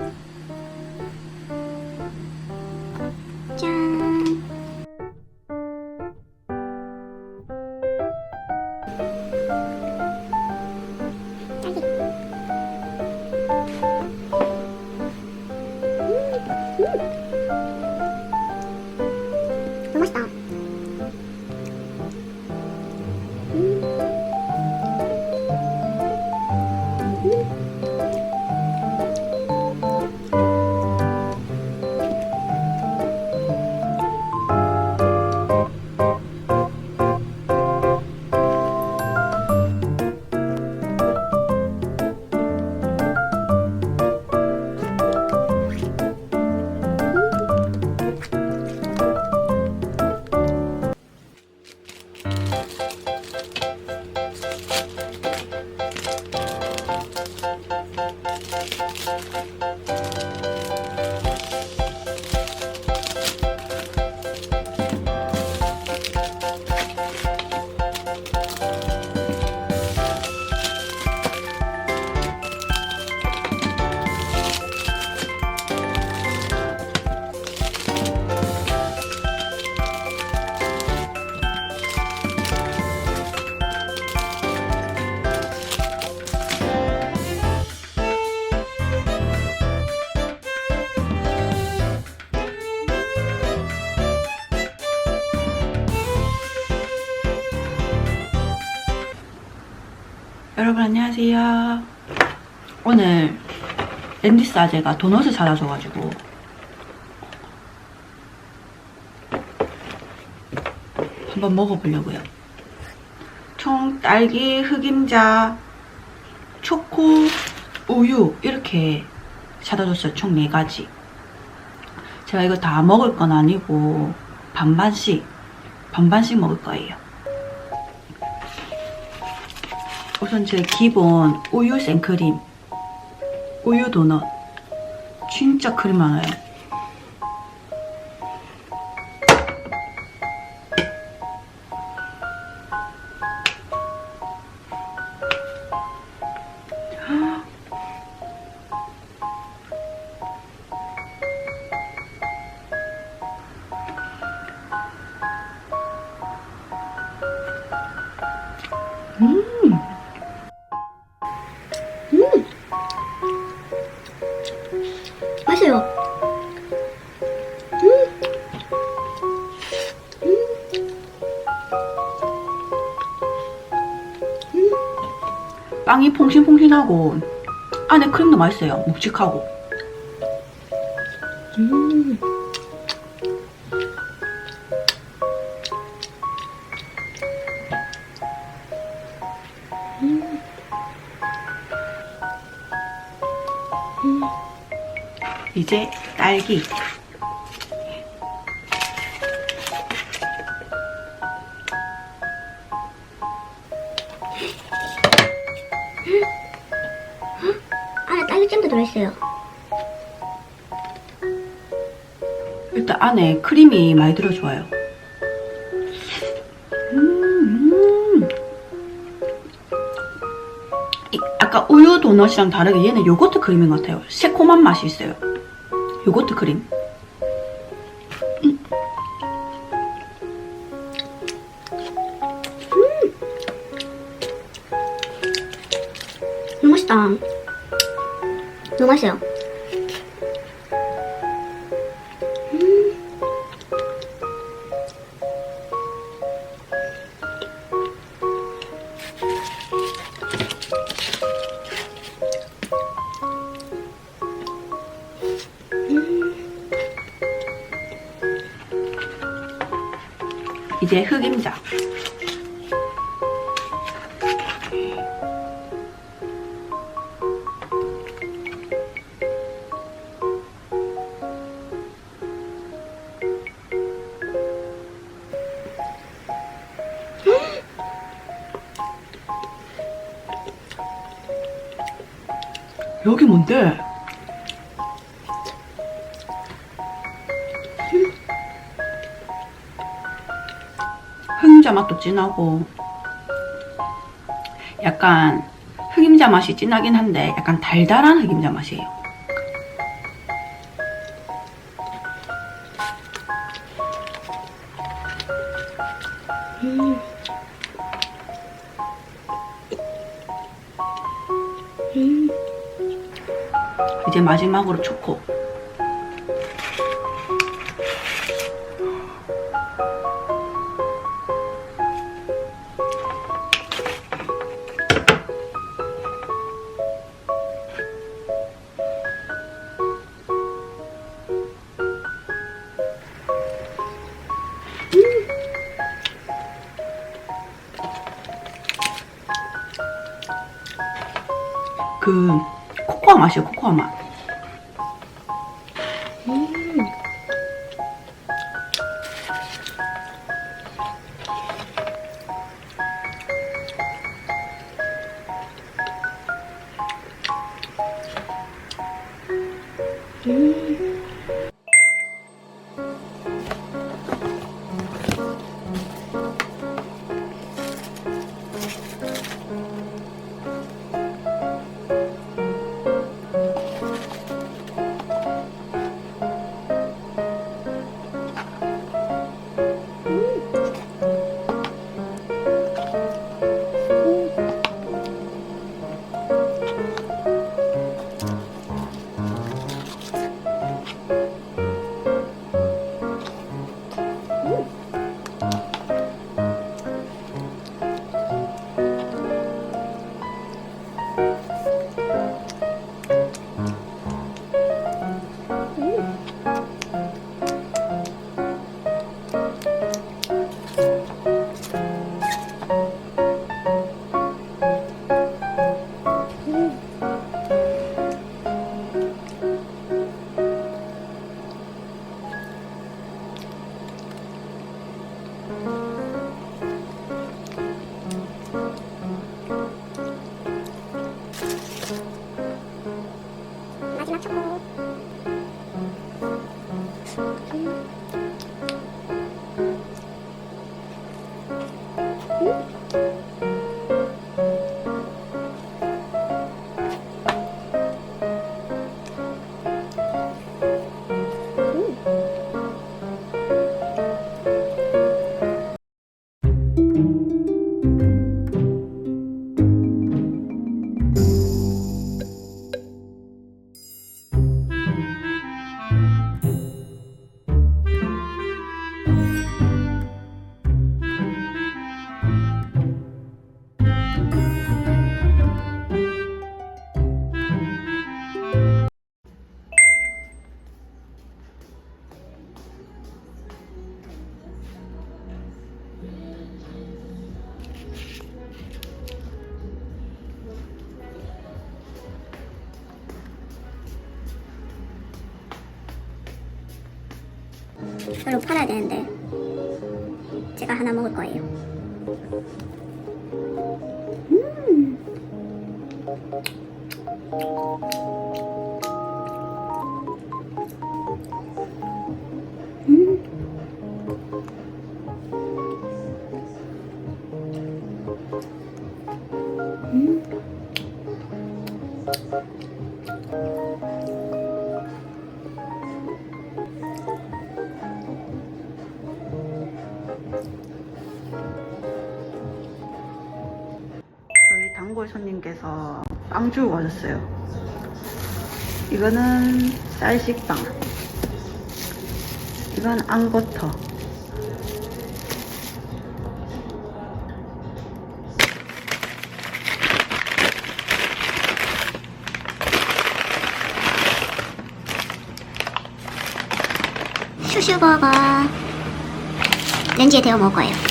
음. 여러분 안녕하세요. 오늘 랜디스 아재가 도넛을 사다 줘가지고 한번 먹어보려고요. 총 딸기, 흑임자, 초코, 우유 이렇게 사다 줬어요. 총 4가지. 제가 이거 다 먹을 건 아니고 반반씩 반반씩 먹을 거예요. 우선 제 기본 우유 생크림 우유 도넛. 진짜 크림 많아요 빵이 퐁신퐁신하고 안에 크림도 맛있어요. 묵직하고. 음. 이제 딸기 안에 크림이 많이 들어줘요 음, 음. 이- 아까 우유 도넛이랑 다르게 얘는 요거트 크림인 것 같아요 새콤한 맛이 있어요 요거트 크림 너무 맛있다. 너무 맛있어요. 이제 여 흑임자 맛도 진하고 약간 흑임자 맛이 진하긴 한데 약간 달달한 흑임자 맛이에요. 음. 음. 이제 마지막으로 초코. 맛이에요, 코코아 맛. 음. 음. 이걸로 팔아야 되는데 제가 하나 먹을 거예요. 음. 저희 주고 가셨어요. 이거는 쌀식빵. 이건 앙버터. 슈슈버거 렌즈에 데워 거예요.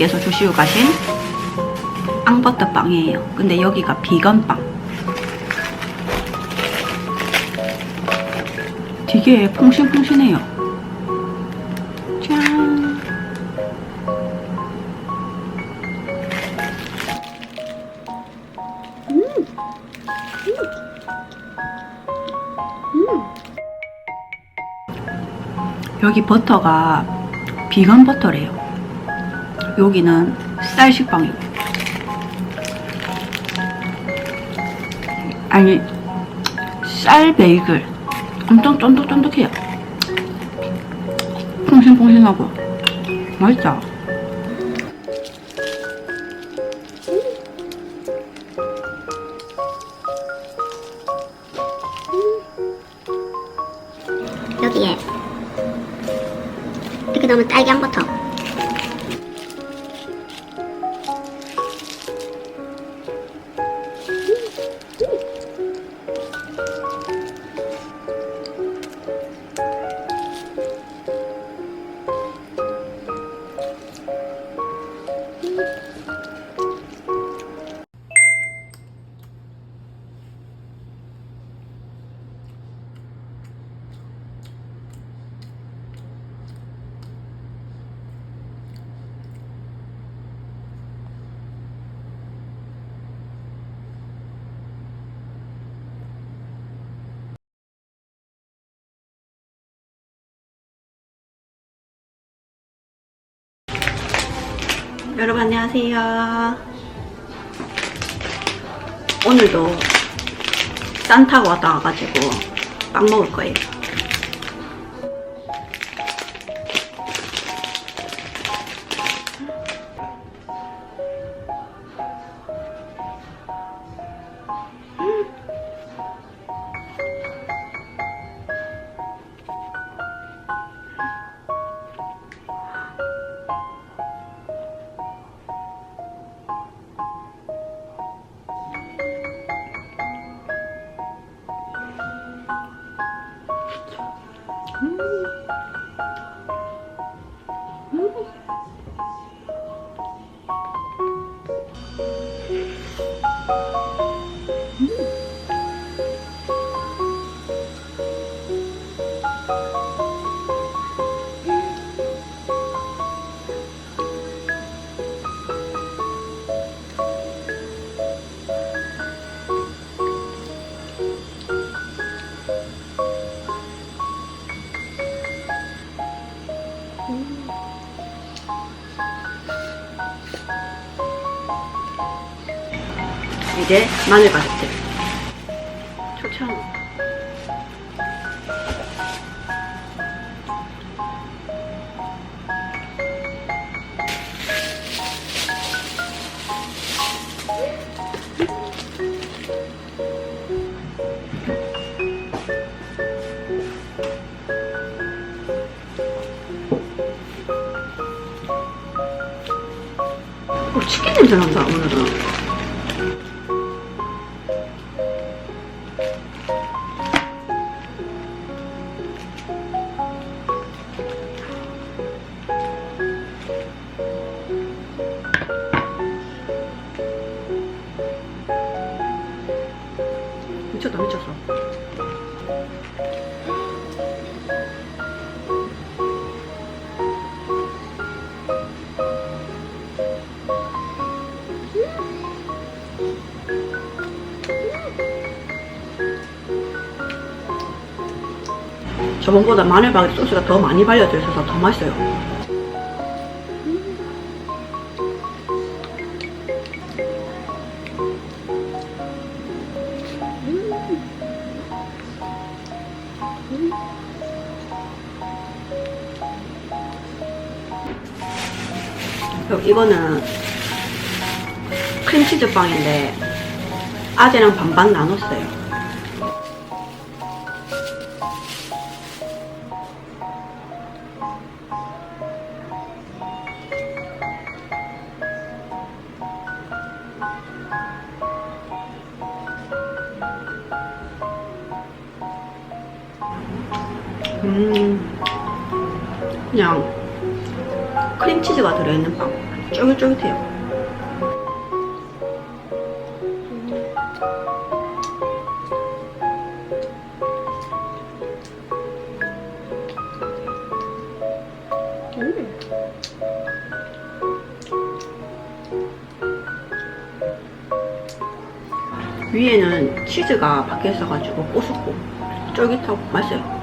손님께서 주시고 가신 앙버터 빵이에요. 근데 여기가 비건 빵. 되게 퐁신퐁신해요. 짠. 여기 버터가 비건 버터래요. 여기는 쌀 식빵이고. 아니, 쌀 베이글. 엄청 쫀득쫀득해요. 퐁신퐁신하고. 맛있다. 여기에 이렇게 넣으면 딸기 한버 여러분 안녕하세요. 오늘도 산타가 왔다 와가지고 빵 먹을 거예요. 이제 마늘 바게트 초청. 어, 치킨 냄새 난다 오늘은. 저번보다 마늘 바게트 소스가 더 많이 발려져 있어서 더 맛있어요. 이거는 크림치즈 빵인데 아재랑 반반 나눴어요. 그냥 크림치즈가 들어있는 빵. 쫄깃쫄깃해요. 위에는 치즈가 박혀 있어가지고 꼬숩고 쫄깃하고 맛있어요.